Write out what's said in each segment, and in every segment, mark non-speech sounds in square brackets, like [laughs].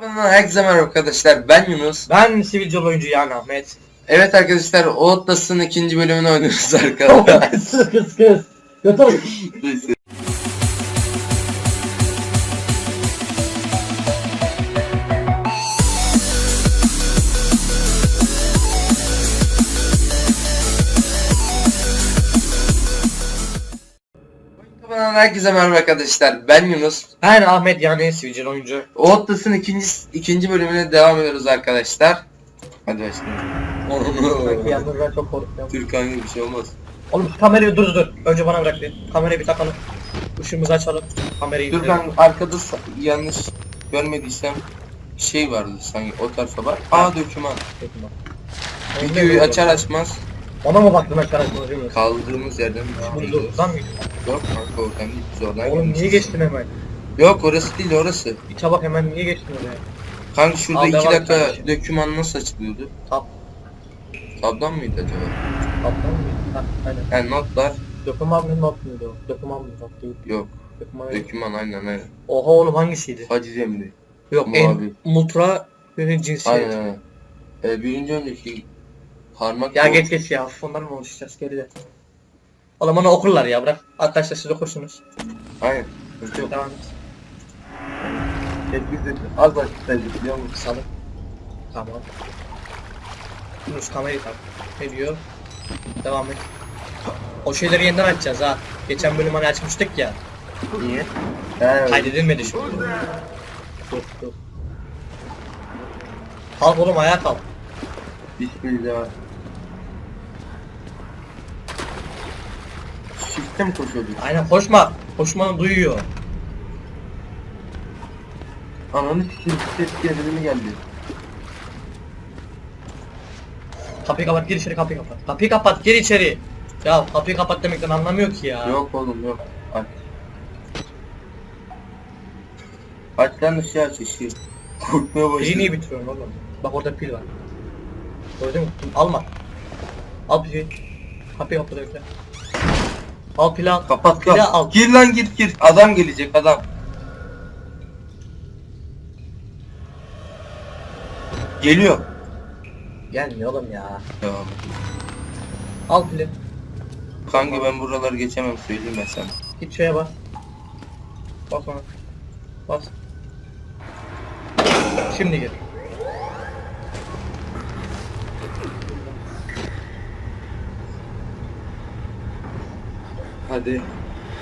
Herkese merhaba arkadaşlar ben Yunus. Ben sivilce oyuncu yani Ahmet. Evet arkadaşlar Outlast'ın ikinci bölümünü oynuyoruz [laughs] arkadaşlar. kız kız kız. Götür. Neyse. [laughs] Herkese merhaba arkadaşlar ben Yunus. Ben Ahmet yani sivilce oyuncu. Outlast'ın ikinci, ikinci bölümüne devam ediyoruz arkadaşlar. Hadi başlayalım. Yalnız ben çok korkuyorum. Türkan gibi bir şey olmaz. Oğlum kamerayı dur dur. Önce bana bırak bir. Kamerayı bir takalım. Işığımızı açalım. Kamerayı Türkan arkada sa- yanlış görmediysem şey vardı sanki o tarafa bak. Aa döküman. Videoyu açar açmaz Ona mı baktın değil mi? kaldığımız yerden devam dur, Buradan mıydı? Yok kanka oradan değil biz oradan Oğlum gelmişiz. niye geçtin hemen? Yok orası değil orası. Bir çabuk hemen niye geçtin oraya? Kanka şurada Al, iki devam dakika et kardeşim. döküman nasıl açılıyordu? Tap. Tabdan mıydı acaba? Taptan mı? Ha, aynen. Yani notlar Döküman mı not muydu o? Döküman mı not değil. yok. Döküman. Döküman aynen aynen. Oha oğlum hangisiydi? Hacı Cemli. Yok en multra bir cinsiyet. Aynen aynen. Ee, birinci önceki parmak Ya geç geç ya. Ondan mı konuşacağız geride? Oğlum onu okurlar ya bırak. Arkadaşlar siz okursunuz. Aynen. Devam et. Az vakit biliyor musun? Salık. Tamam. Yunus kamerayı tak. Ne diyor? Devam et. O şeyleri yeniden açacağız ha. Geçen bölüm hani açmıştık ya. Niye? He, Kaydedilmedi şimdi. Dur dur. Kalk oğlum ayağa kalk. Bismillah. Shift'e mi koşuyorduk? Aynen koşma. Koşmanı duyuyor. Ananı sikeyim ses gerilim geldi. Kapıyı kapat gir içeri kapıyı kapat. Kapıyı kapat gir içeri. Ya kapıyı kapat demekten anlamıyor ki ya. Yok oğlum yok. Aç. Aç lan ışığı aç ışığı. Korkmaya Pili başladım. niye bitiriyorsun oğlum? Bak orada pil var. Gördün mü? Alma. Al pili. Kapıyı kapat öyle. Al pili al. Kapat Pili kap. al. Gir lan gir gir. Adam gelecek adam. Geliyor. Gelmiyor oğlum ya. Devam. Al pili. Kanka ben buraları geçemem söyleyeyim ben sana. Git şeye bas. Bas ona. Bas. Şimdi gir. Hadi.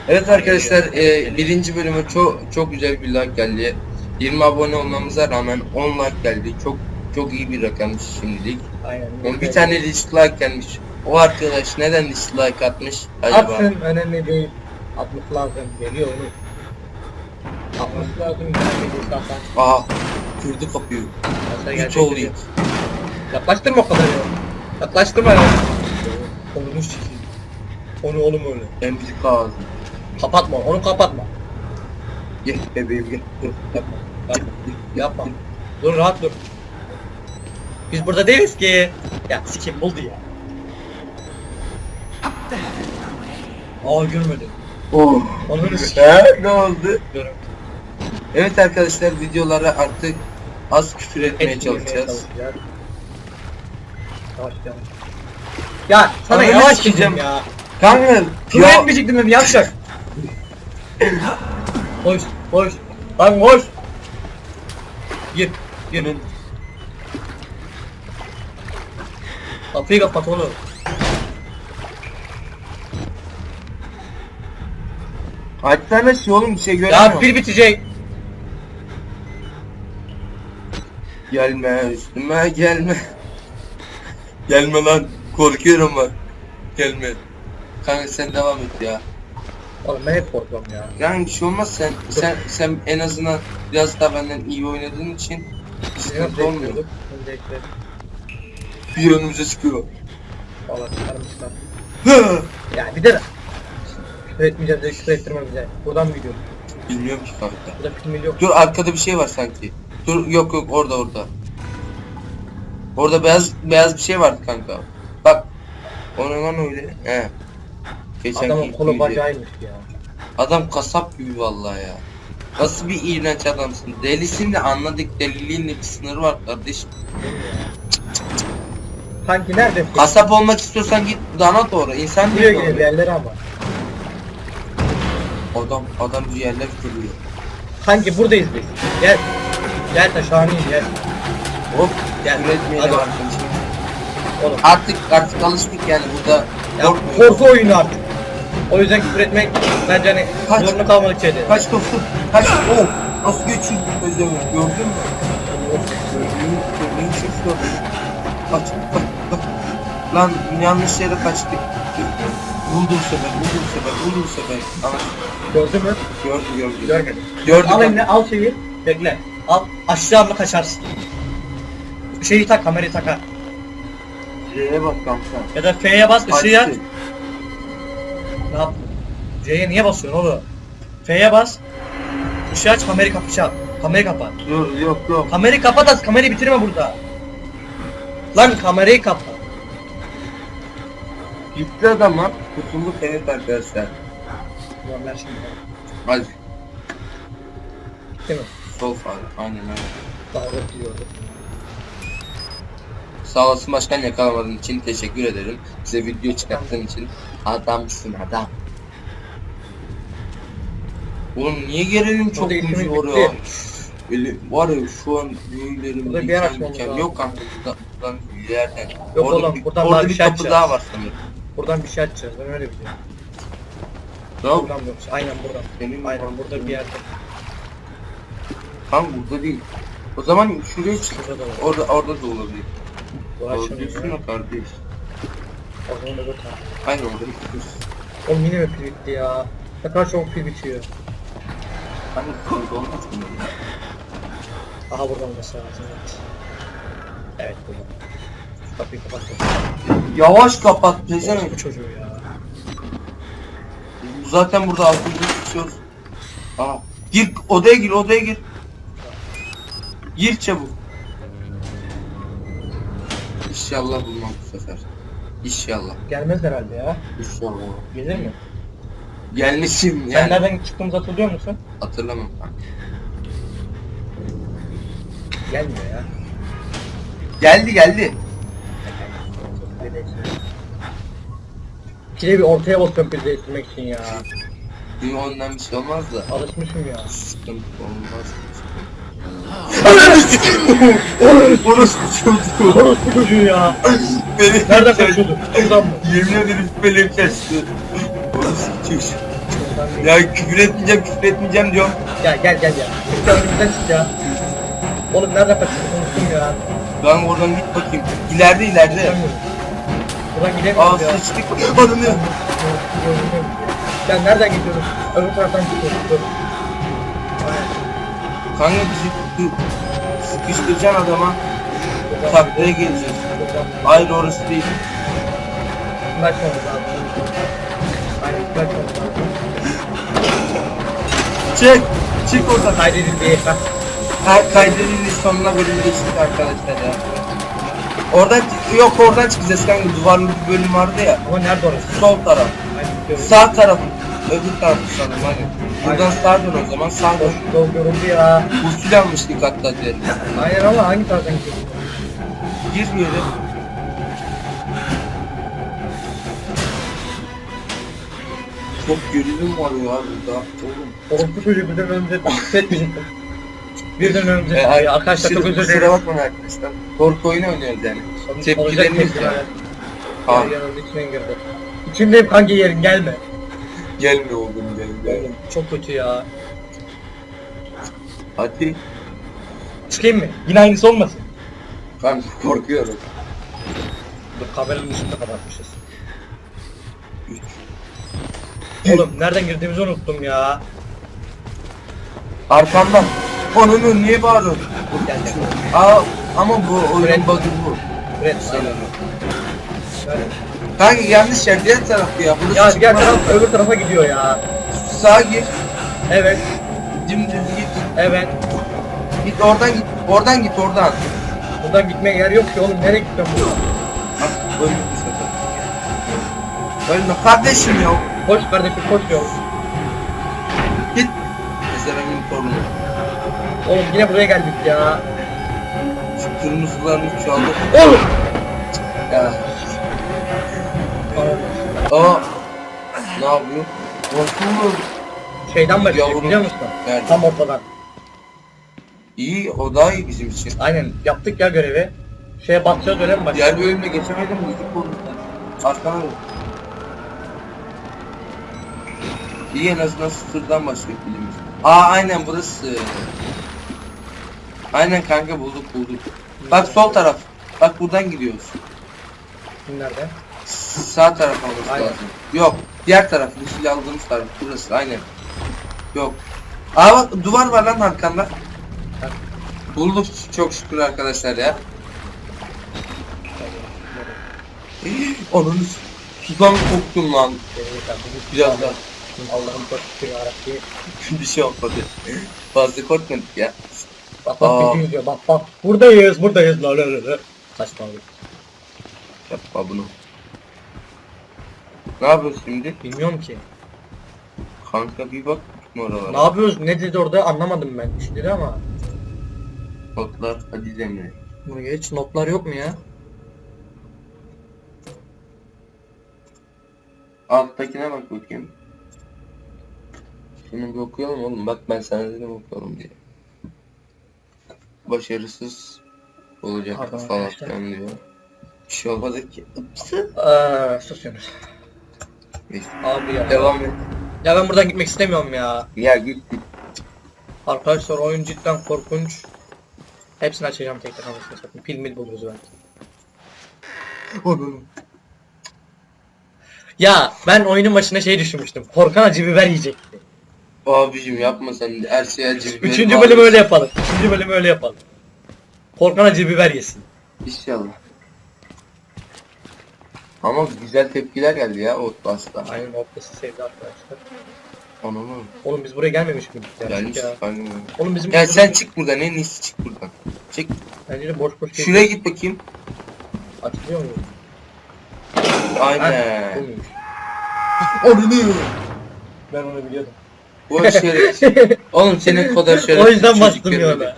Evet arkadaşlar e, birinci bölüme çok çok güzel bir like geldi. 20 abone olmamıza rağmen 10 like geldi. Çok çok iyi bir rakammış şimdilik. Aynen. Yani bir tane dislike gelmiş. O arkadaş neden dislike atmış acaba? Atsın önemli değil. Atmak lazım. Geliyor onu. Atmak lazım. Gelmedi zaten. Aa kırdı kapıyı. Hiç geliyor. Yaklaştırma o kadar ya. Yaklaştırma ya. Onu sikeyim. Onu oğlum öyle. Emzik ağzı. Kapatma onu kapatma. Gel bebeğim gel. Dur. Yapma. Yapma. Yapma. Dur rahat dur. Biz burada değiliz ki. Ya sikim buldu ya. Aa görmedi. Oh. Onu sikim. He, ne oldu? Evet arkadaşlar videolara artık az küfür etmeye çalışacağız. çalışacağız. Yavaş yavaş. Ya sana yavaş sikeceğim. gideceğim ya. Kanka Küfür etmeyecektim dedim yavşak. Koş, koş. Lan koş. Gir, gir. Kapıyı kapat oğlum. Açsana şey oğlum bir şey göremiyorum. Ya bir bitecek. Gelme üstüme gelme. gelme lan korkuyorum bak. Gelme. Kanka sen devam et ya. Oğlum ben hep korkuyorum ya. Yani bir şey olmaz sen sen sen en azından biraz daha benden iyi oynadığın için sıkıntı olmuyor. Öncelikle Bir önümüze çıkıyor. valla çıkarmışlar. Ya bir de. Küfür etmeyeceğiz de küfür ettirme bize. Buradan mı gidiyoruz? Bilmiyorum ki kanka. Burada film yok. Dur arkada bir şey var sanki. Dur yok yok orada orada. Orada beyaz beyaz bir şey vardı kanka. Bak. O ne lan öyle? He. Geçen Adamın kolu bacağıymış ya. Adam kasap gibi vallahi ya. Nasıl bir iğrenç adamsın. Delisin de anladık deliliğin de bir sınırı var kardeşim. Kanki nerede? Kasap olmak istiyorsan git dana doğru. İnsan Buraya değil gidiyor mi? yerleri ama. Adam adam ciğerler kırıyor. Kanki buradayız biz. Gel. Gel taşhaneye gel. Hop Gel. üretmeyelim Hadi. Oğlum. Artık artık alıştık yani burada. Ya korkmuyoruz. korku oyunu artık. O yüzden küfür etmek bence hani Kaç. zorunlu kalmadık şeydi. Kaç dostum? Kaç? Oh! Nasıl geçiyor özlemiş gördün mü? Gördüğün şey şu. Kaç, kaç, kaç. Lan yanlış yere kaçtık. Buldum sefer, buldum sefer, buldum sefer. Ama Gördün mü? gördü, gördü. Görmedim. Gördük. Al eline al şeyi. Bekle. Al aşağı mı kaçarsın. Şeyi tak kamerayı tak ha. C'ye bak kanka. Ya da F'ye bas ışığı. Açtı. Ne yap? C'ye niye basıyorsun oğlum? F'ye bas. Işığı aç kamerayı kapatacağım. Kamerayı kapat. Yok yok yok. Kamerayı kapat az kamerayı bitirme burada. Lan kamerayı kapat. Gitti adam lan. Kurtulduk evet arkadaşlar. Ulan ver şimdi. Hadi. Değil mi? Sol fare. Aynen öyle. Dalga diyordu. Sağ olasın başkan yakalamadığın için teşekkür ederim. Size video çıkarttığın için. Adamsın adam. Oğlum niye gelelim çok ya. bitti. Böyle var ya şu an büyülerim bir yer açmamız. Yok kanka buradan, buradan bir yerden. Yok orada oğlum, bir, buradan orada bir bir şey kapı açacağız. daha var sanırım. Buradan bir şey açacağız ben öyle biliyorum. Tamam. Buradan yok. Aynen buradan. Benim Aynen burada bir yerde. Tam burada değil. O zaman şuraya çık. Var. Orada orada da olabilir. Ya. ya kardeş. O zaman bu taraf. Orada gidiyorsun. Oğlum yine pil bitti ya? Ne kadar çok pil bitiyor. Hani orada olmaz mı? Aha buradan olması lazım evet. Evet buradan. Kapıyı kapat. Yavaş kapat Bu pezevenk. çocuğu ya. Zaten burada altında tutuyoruz. Aa, gir odaya gir odaya gir. Gir çabuk. İnşallah bulmam bu sefer. İnşallah. Gelmez herhalde ya. İnşallah. Gelir mi? Gelmişim Sen yani. nereden çıktığımızı hatırlıyor musun? Hatırlamam. Gelmiyor ya. Geldi geldi. Pile bir ortaya basıyorum pil değiştirmek için ya. Bir ondan bir şey olmaz da. Alışmışım ya. Sıkıntı olmaz. Orası çocuğu. Çocuğu ya. Beni Nereden kaçıyordun? Buradan mı? Yemin ederim benim kaçtı. Orası çocuğu. Ya küfür etmeyeceğim küfür etmeyeceğim diyorum. Gel gel gel ya. Lütfen önümüzden çık ya. Oğlum nereden kaçıyordun? Unuttum ya. Ben oradan git bakayım. İleride ileride. Buradan Aa gidemiyorum ya. sıçtık. Ananı. Ben nereden gidiyorum? Öbür taraftan gidiyorum. Dur. Kanka bizi sıkıştıracaksın adama. Taklaya geleceğiz. buradan- Hayır orası değil. Kaçmamız lazım. Aynen kaçmamız lazım. Çık. Çık oradan. Kaydedildi. Bak. Kay kaydedildi sonuna bölüm geçtik arkadaşlar ya. Oradan yok oradan çıkacağız kanka duvarlı bir bölüm vardı ya. Ama nerede orası? Sol taraf. Aynen. Sağ taraf. Öbür tarafı sanırım hadi. Buradan sağa dön o zaman sağa dön. Yol yoruldu ya. Usul almıştık hatta diyelim. Aynen ama hangi taraftan gidiyorsun? Girmeyelim. Çok gerilim var ya burada. Oğlum. Orospu çocuğu birden önümüze hissetmeyecektim. Birden önümüze E, ya. Arkadaşlar çok özür dilerim. bakmayın arkadaşlar. Korku oyunu oynuyoruz yani. Tepkilerimiz yani. Tamam. Ya yanımda içine girdi. İçimdeyim kanki yerin gelme. Gelme oğlum gelme. Oğlum çok kötü ya. Hadi. Çıkayım mı? Yine aynısı olmasın. Ben korkuyorum. Dur kameranın ışığını kapatmışız. Oğlum nereden girdiğimizi unuttum ya. Arkamdan. Onun niye bağırıyorsun? Gel gel. Aa ama bu oyunun Fred. bug'ı bu. Buraya Sanırım. Şöyle. Kanka yanlış yer diğer tarafı ya. Burası Ya diğer çıkmaz. taraf öbür tarafa gidiyor ya. Sağa gir. Evet. Dümdüz git. Evet. Git oradan git. Oradan git oradan. Buradan gitmeye yer yok ki oğlum. Nereye gideceğim buradan? Bak öldük bu sefer. Ölme kardeşim ya. Koş kardeşim koş yol. Git. Ezeremin torunu. Oğlum yine buraya geldik ya. Şu kırmızılarını çaldı. Oğlum. Ya. Aa. Ne yapıyor? Nasıl Şeyden başlıyor Yavrum. biliyor musun? Nerede? Tam ortadan. İyi o daha iyi bizim için. Aynen yaptık ya görevi. Şeye basacağız öyle mi başlıyor? Diğer bölümde geçemedim müzik oldu. Arkana dön. İyi en azından sıfırdan başlıyor filmimiz. Aa aynen burası. Aynen kanka bulduk bulduk. Bak sol taraf. Bak buradan gidiyoruz. Nerede? Sağ taraf olması Aynen. lazım. Yok. Diğer taraf. Yeşil aldığımız taraf. Burası aynen. Yok. Aa bak duvar var lan arkanda. Bulduk çok şükür arkadaşlar ya. Onun sudan korktum lan. Biraz daha. Allah'ım şükür yarabbim. Bir şey olmadı. Fazla korkmadık ya. Bak bak bir diyor bak bak. Buradayız buradayız la la la la. Saçmalık. Yapma bunu. Ne yapıyorsun şimdi? Bilmiyorum ki. Kanka bir bak mı oralara? Ne yapıyoruz ne dedi orada anlamadım ben işleri ama. Notlar hadi Zemre. Bunu geç notlar yok mu ya? Alttakine bak bakayım. Şunu bir okuyalım oğlum. Bak ben sana dedim okuyalım diye. Başarısız olacak Pardon falan arkadaşlar. filan diyor. Bir şey olmadı ki. Eee susuyorsunuz. Neyse. Abi ya. Devam et. Ya ben buradan gitmek istemiyorum ya. Ya git git. Arkadaşlar oyun cidden korkunç. Hepsini açacağım tek tek anasını satayım. Pil mil buluruz belki. Ya ben oyunun başına şey düşünmüştüm. Korkan acı biber yiyecekti. Abicim yapma sen de her şeye acı biber Üçüncü bölüm öyle yapalım. Üçüncü bölüm öyle yapalım. Korkan acı biber yesin. İnşallah. Ama güzel tepkiler geldi ya o basta. Aynen ortası sevdi arkadaşlar. Onu mu? Oğlum biz buraya gelmemiş miydik ya? Gelmiş Ya. Oğlum bizim Ya sen çık buradan en iyisi çık buradan. Çık. Bence de boş boş Şuraya git bakayım. Açılıyor mu? Aynen. Onu Ben onu biliyordum. Bu şöyle. [laughs] Oğlum senin kadar şöyle. o yüzden bastım görmedim. yola.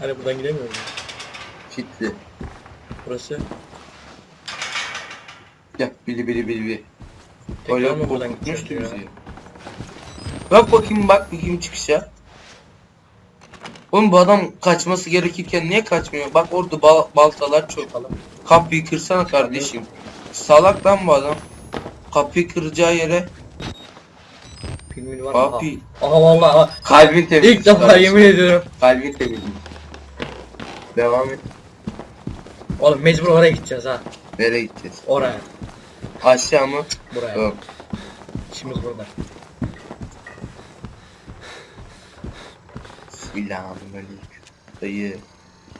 Hani buradan gidemiyorum. Gitti. Burası. Ya bili bili bili bili. Öyle mı buradan ya? bizi. Bak bakayım bak bakayım çıkışa. Oğlum bu adam kaçması gerekirken niye kaçmıyor? Bak orada bal- baltalar çok. Kapıyı kırsana kardeşim. Salak lan bu adam. Kapıyı kıracağı yere Filmin var. Kapıyı. Aha vallahi aha. Kalbin temiz. İlk defa yemin ediyorum. Kalbin temiz. Devam et. Oğlum mecbur oraya gideceğiz ha. Nereye gideceğiz? Oraya. Aşağı mı? Buraya. Yok. İşimiz burada. Selamünaleyküm. Dayı.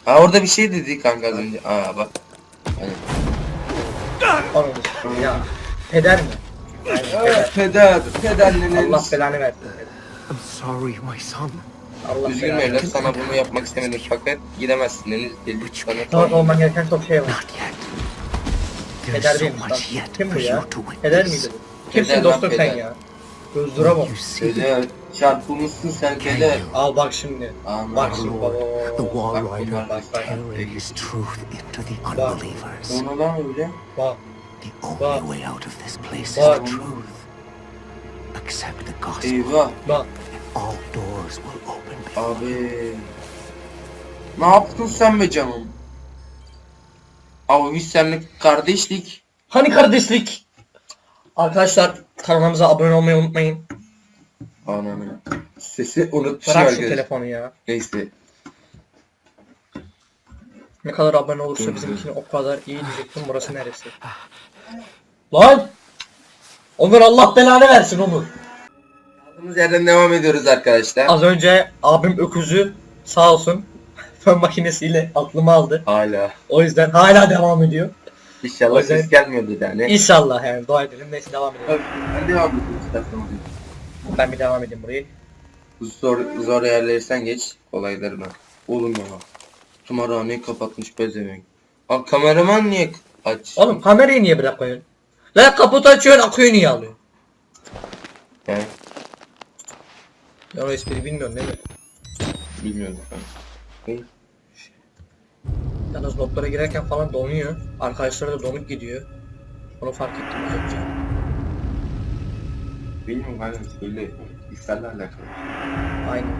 Ha orada bir şey dedi kanka az önce. Aa bak. Hani. Anladım. Ya. Peder mi? Aynen peder. Peder. Allah belanı versin. I'm sorry, my son. Allah Üzgünüm evlat sana bunu yapmak istemedim fakat gidemezsin henüz dedik sana. Sana olman gereken çok şey var. Not yet. There's Peder so değilmiş lan. much yet Kim bu for ya? you to Peder witness. miydi bu? Kimsin Peder lan, dostum sen peder. ya? Gözdura bak. You see, Peder. Çarpılmışsın sen peder. Al bak şimdi. Bak şimdi baba. the Wall Bak Rider bak. carrying his truth into the unbelievers. Onu lan öyle. Bak. The only bak. way out of this place is bak. the truth. Accept the gospel, Eyvah. Bak. all doors will open before Abi. Ne yaptın sen be canım? Abi biz seninle kardeşlik. Hani kardeşlik? Arkadaşlar kanalımıza abone olmayı unutmayın. Ananı. Sesi unutmuşum Bırak şu telefonu ya. Neyse. Ne kadar abone olursa bizimkini o kadar iyi diyecektim. Burası neresi? Lan! Onur Allah belanı versin Onur. Kaldığımız yerden devam ediyoruz arkadaşlar. Az önce abim öküzü sağ olsun fön makinesiyle aklımı aldı. Hala. O yüzden hala devam ediyor. İnşallah yüzden- ses gelmiyordu yani. İnşallah yani dua edelim. Neyse devam edelim. Ben devam edeyim istersen. Ben bir devam edeyim burayı. Bu zor, zor yerleri sen geç. Kolayları ben. Oğlum ya. Tımarhaneyi kapatmış pezevenk. Aa kameraman niye aç? Oğlum kamerayı niye bırakıyorsun? La kaputu açıyorsun aküyü niye alıyorsun? He. Ya o espriyi bilmiyorsun değil mi? Bilmiyorum. Ben. Yalnız notlara girerken falan donuyor. Arkadaşlara da donuk gidiyor. Onu fark ettim az önce. Bilmiyorum kanka söyle. İsterle alakalı. Aynen.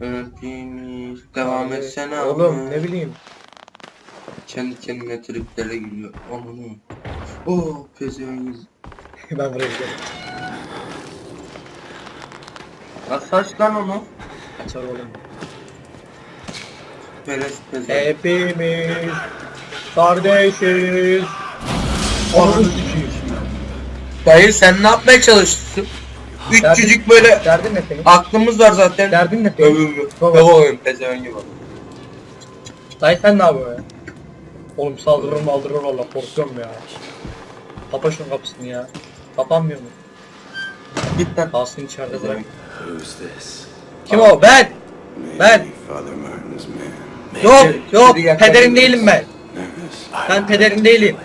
Öğrettiğimiz devam etsene abi. Oğlum ne bileyim. Kendi kendine triplere giriyor. Onu. Oo pezevengiz. [laughs] ben buraya gidelim. Nasıl aç lan onu? Kaçar oğlum. Perez pezevengiz. Hepimiz kardeşiz. Ananı sikeyim. Dayı sen ne yapmaya çalışıyorsun? Üçücük böyle Derdin ne senin? aklımız var zaten. Derdin ne senin? Övü Baba. övü oyun pezevengi var. Dayı sen ne yapıyorsun ya? Oğlum saldırır maldırır valla korkuyorum ya. Kapa şunun kapısını ya. Kapanmıyor mu? Git lan. Kalsın içeride bırak. Who's this? Kim o? Ben! Maybe Ben! Father Martin's man. Yok yok pederin değilim ben. Ben pederin değilim.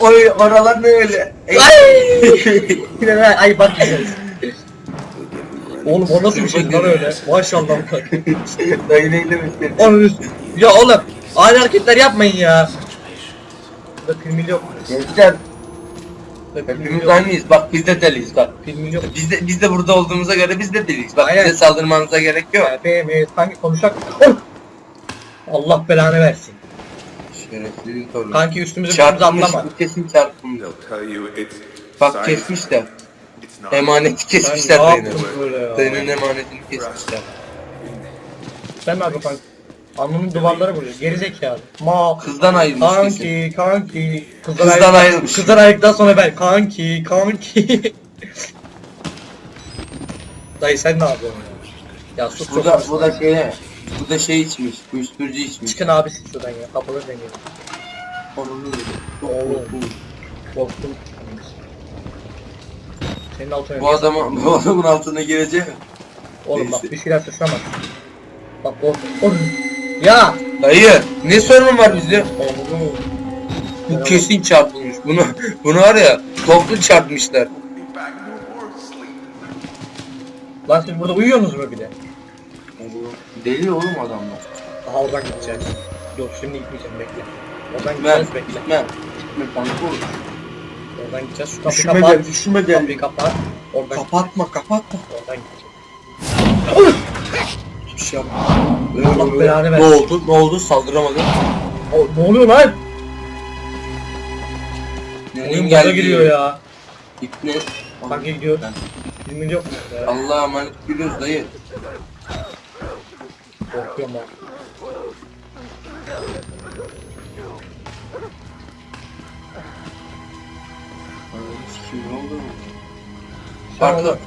Oy oralar ne öyle? Ay! [laughs] Ay bak [laughs] Oğlum o nasıl bir şey lan öyle? Maşallah bak. Dayı neydi üst- Ya oğlum ani hareketler yapmayın ya. Burada filmi yok. Gençler Filmi hepimiz aynıyız. Bak biz de deliyiz bak. Filmi yok. Biz de, biz de burada olduğumuza göre biz de deliyiz. Bak Aynen. bize saldırmanıza gerek yok. Hepimiz hangi konuşak? Oh! Allah belanı versin. Şerefsizin torunu. Kanki üstümüzü üstümüzü atlama. bu Kesin it's Bak. It's not. Emaneti Ben kesmişler ne yaptım böyle ya? Dayının emanetini kesmişler. Sen ne yapıyorsun kanki? Alnının duvarlara vuruyor. Geri zekalı. Ma. Kızdan ayrılmış kesin. Kanki, kanki. Kızdan ayrı- ayrılmış. Kızdan ayrıldıktan sonra ben kanki, kanki. [laughs] Dayı sen ne yapıyorsun ya? Ya sus çok da, sus. bu da şey, bu da şey içmiş, uyuşturucu içmiş. Çıkın abi siz şuradan ya. Kapıları deneyelim. Onun Oğlum. Korktum. Senin altına Bu adamı, bu adamın altına girecek. Oğlum bak Neyse. bir şeyler sıçramaz. Bak korktum. Ya. Dayı, ne sorun var bizde? Oğlum. Bu kesin çarpılmış. Bunu, bunu var ya, toplu çarpmışlar. Lan siz burada uyuyorsunuz mu bir de? Deli oğlum adamlar. Aha oradan gideceğiz. Yok şimdi gitmeyeceğim bekle. Oradan gideceğiz bekle. gitmem. Gitme kanka olur. Oradan gideceğiz. Şu kapıyı kapat. gel, üşüme gel. Kapıyı kapat. Oradan Kapatma, kapatma. Oradan gideceğiz. Şey. Allah belanı Ne versin. oldu, ne oldu? Saldıramadı. O, ne oluyor lan? Oyun gaza giriyor ya. İpne. Kanka gidiyor. 20 yok mu? Ya, Allah'a emanet gülüyoruz dayı. Korkuyorum ben. Sikeyim, ne oldu? Oğlum.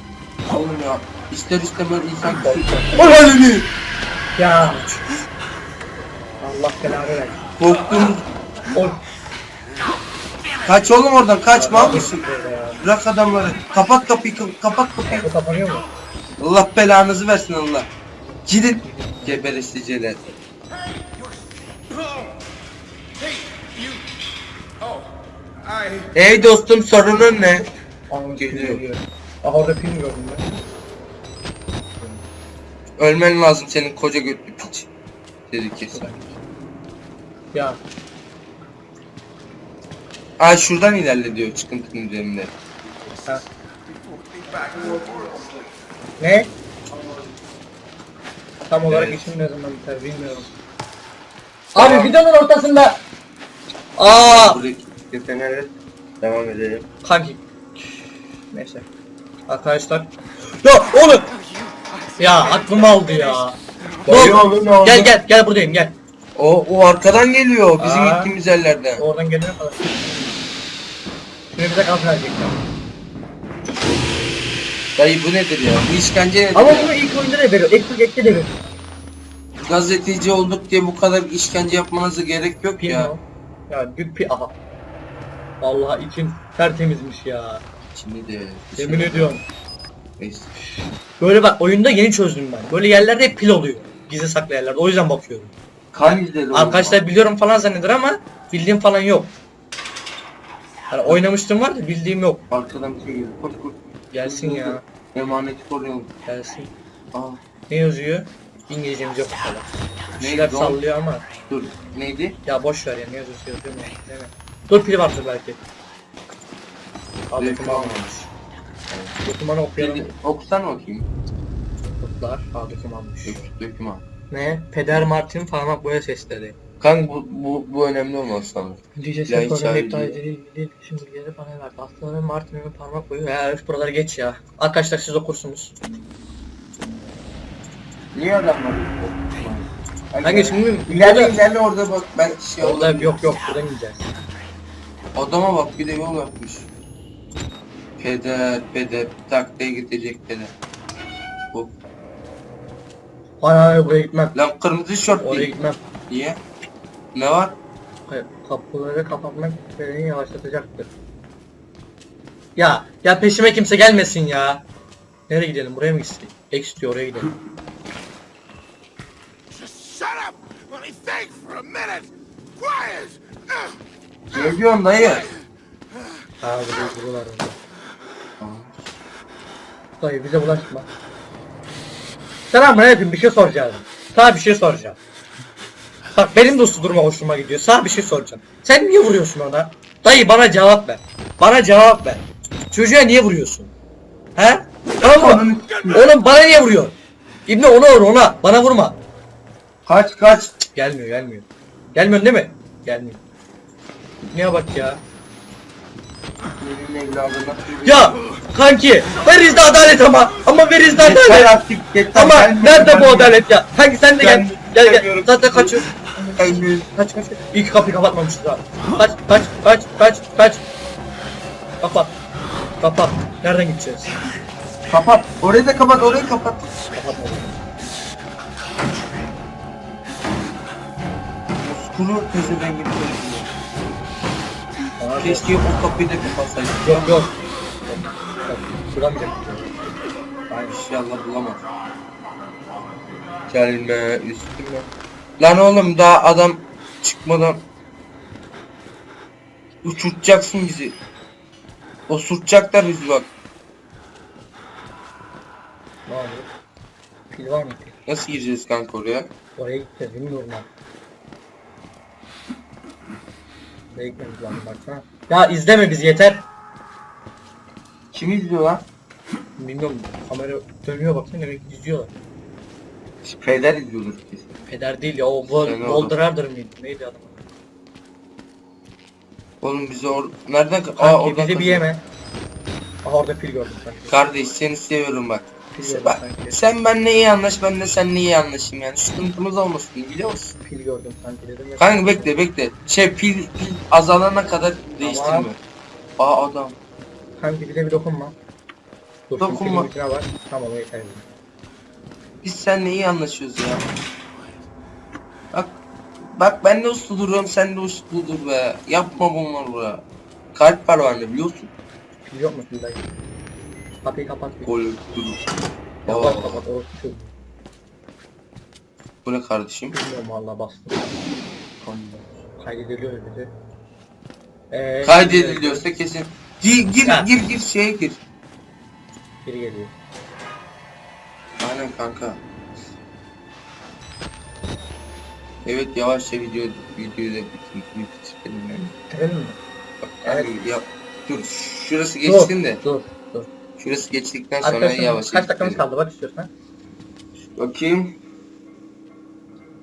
Oğlum ya. İster istemez insan küçük. Ya. Allah belanı versin. Korktuğumuz. Oy. Kaç oğlum oradan kaç mal mısın? Bırak adamları. Kapat kapıyı kap- kapat kapıyı. Bu kapanıyor mu? Allah belanızı versin Allah. Gidin. Geberesiceler. Hey dostum sorunun ne? Anladım. Geliyor. Geliyor. Aha orada film gördüm ben. Ölmen lazım senin koca götlü piç. Dedi kesin. Ya. Aa şuradan ilerle diyor çıkıntının üzerinde. Ha. Ne? Tam olarak Evet. işim ne zaman biter bilmiyorum. Abi videonun ortasında. Aa, yetenekler devam edelim. kanki. Neyse. Arkadaşlar. Ya oğlum. Ya aklım aldı ya. Dayı oğlum, oldu? Gel gel gel buradayım gel. O, o arkadan geliyor bizim Aa. gittiğimiz yerlerden. Oradan gelene kadar. Şunu bize gaz verecekler. Dayı bu nedir ya? Bu işkence nedir Ama ya? bunu ilk oyunda da veriyor. Eksik ekte de veriyor. Gazeteci olduk diye bu kadar işkence yapmanıza gerek yok Pin ya. o. Ya büyük pi aha. Vallahi için tertemizmiş ya. Şimdi de. Yemin ediyorum. Neyse. Böyle bak oyunda yeni çözdüm ben. Böyle yerlerde hep pil oluyor. Gizli saklı yerlerde. O yüzden bakıyorum. Oğlum. Arkadaşlar biliyorum falan zanneder ama bildiğim falan yok. Hani oynamıştım var da bildiğim yok. Arkadan bir şey geliyor. Koş koş. Gelsin ya. Emaneti koruyorum. Gelsin. Aa, Ne yazıyor? İngilizcemiz yok. Bir Neydi şeyler o? sallıyor ama. dur. Neydi? Ya boş ver ya ne yazıyorsa yazıyor mu? Dur pili vardır belki. Olmamış. varmış. Dokümanı okuyalım. Dedi, okusana bakayım. Kutlar. Al dokümanmış. Dök- Döküman. Ne? Peder Martin parmak boya sesleri. Kanka bu, bu, bu önemli olmaz sanırım. Hiç programı ayrı iptal edildi. Şimdi bilgileri bana ver. Aslanın Martin'in parmak boyu. Ya üf buraları geç ya. Arkadaşlar siz okursunuz. Niye adamlar? Kanka şimdi İlerle ilerle orada bak ben şey Orada yok yok buradan gideceğiz. Adama bak bir de yol yapmış. Peder, peder, taklaya gidecek peder. Hop. Hayır hayır buraya gitmem. Lan kırmızı şort Oraya değil. gitmem. Niye? Ne var? Hayır, kapıları kapatmak beni yavaşlatacaktır. Ya, ya peşime kimse gelmesin ya. Nereye gidelim? Buraya mı gitsin? X diyor oraya gidelim. Just shut up! Let me think for a minute! Quiet! Ugh. Ne diyorsun dayı? Ha burada buralar. Dayı bize bulaşma. Selam ne yapayım bir şey soracağım. Sana bir şey soracağım. Bak benim de uslu durma hoşuma gidiyor. Sana bir şey soracağım. Sen niye vuruyorsun ona? Dayı bana cevap ver. Bana cevap ver. Çocuğa niye vuruyorsun? He? Tamam mı? Oğlum bana niye vuruyor? İbni ona vur ona. Bana vurma. Kaç kaç. Gelmiyor gelmiyor. Gelmiyorsun değil mi? Gelmiyor. Neye bak ya. Ya kanki is the adalet ama ama the Yeter adalet. artık yeter. ama nerede bu adalet ya? kanki sen de gel. Ben gel gel. zaten kaçıyor. Kaç kaç. İyi ki kapıyı kapatmamışız abi kaç kaç kaç kaç kaç. Kapat kapat nereden gideceğiz? Kapat. Orayı da kapat orayı kapat. Muskulu pezevengi söylüyor. Abi, Keşke o kapıyı da kapatsaydık. yok yok bulamayacak Ay inşallah bulamaz. Gelme üstüme. Lan oğlum daha adam çıkmadan uçurtacaksın bizi. Osurtacaklar bizi bak. ne oluyor pil var mı pil Nasıl gireceğiz kanka oraya? oraya gideceğiz bilmiyorum ben Oraya gitmemiz lazım baksana ya izleme bizi yeter Kim izliyor lan? Bilmiyorum kamera dönüyor baksana demek ki izliyorlar. Peder izliyordur kesin. Peder değil ya o Vol Sen. Voldrar'dır mıydı? Neydi adam? Oğlum bizi or... Nereden... Aa Kanki oradan... bizi bir kaçıyor. yeme. Aha orada pil gördüm sanki. Kardeş seni seviyorum bak. Pil Bak, sanki. sen benimle iyi anlaş, ben de seninle iyi anlaşayım yani. Sıkıntımız olmasın biliyor musun? Pil gördüm sanki dedim ya. Kanka bekle bekle. Şey pil, pil azalana kadar değiştirme. Aa adam. Kanki bize bir dokunma. Dur Dokunma. Filmin var. Tamam o yeter. Biz seninle iyi anlaşıyoruz ya. Bak. Bak ben de uslu duruyorum sen de uslu dur be. Yapma bunları. Kalp var bende biliyorsun. Pil yok mu pil dayı? Kapıyı kapat. Gol dur. Kapat Aa, kapat orası çok. Bu ne kardeşim? Bilmiyorum valla bastım. Kaydediliyor dedi. Ee, Kaydediliyorsa kesin. Gir gir Ha. gir gir şeye gir. Biri geliyor. Aynen kanka. Evet yavaşça video videoyu da bitir, bitirelim yani. Bitirelim mi? Bak, Evet. kanka, yap. Dur şurası geçsin de. Dur. Şurası geçtikten sonra Arkadaşlar yavaş. kaç dakikamız kaldı bak istiyorsan. Bakayım.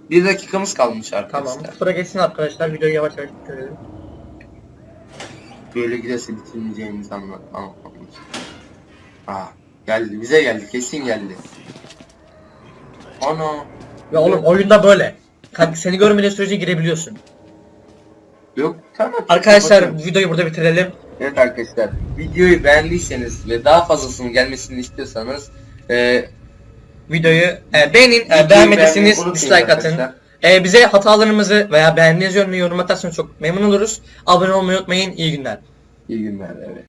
Bir dakikamız kalmış arkadaşlar. Tamam. Sıra geçsin arkadaşlar. Videoyu yavaş yavaş bitirelim. Böyle giderse bitirmeyeceğimizi anla anlatmamız. Aa geldi bize geldi kesin geldi. Ana. Ya oğlum oyunda böyle. Kanka seni görmediğin sürece girebiliyorsun. Yok tamam. Arkadaşlar videoyu burada bitirelim. Evet arkadaşlar videoyu beğendiyseniz ve daha fazlasının gelmesini istiyorsanız e, Videoyu e, beğenin. E, beğenmeyi beğenmediyseniz unutmayın dislike atın. arkadaşlar. E, bize hatalarımızı veya beğendiğiniz yönünü yorum atarsanız çok memnun oluruz. Abone olmayı unutmayın. İyi günler. iyi günler evet.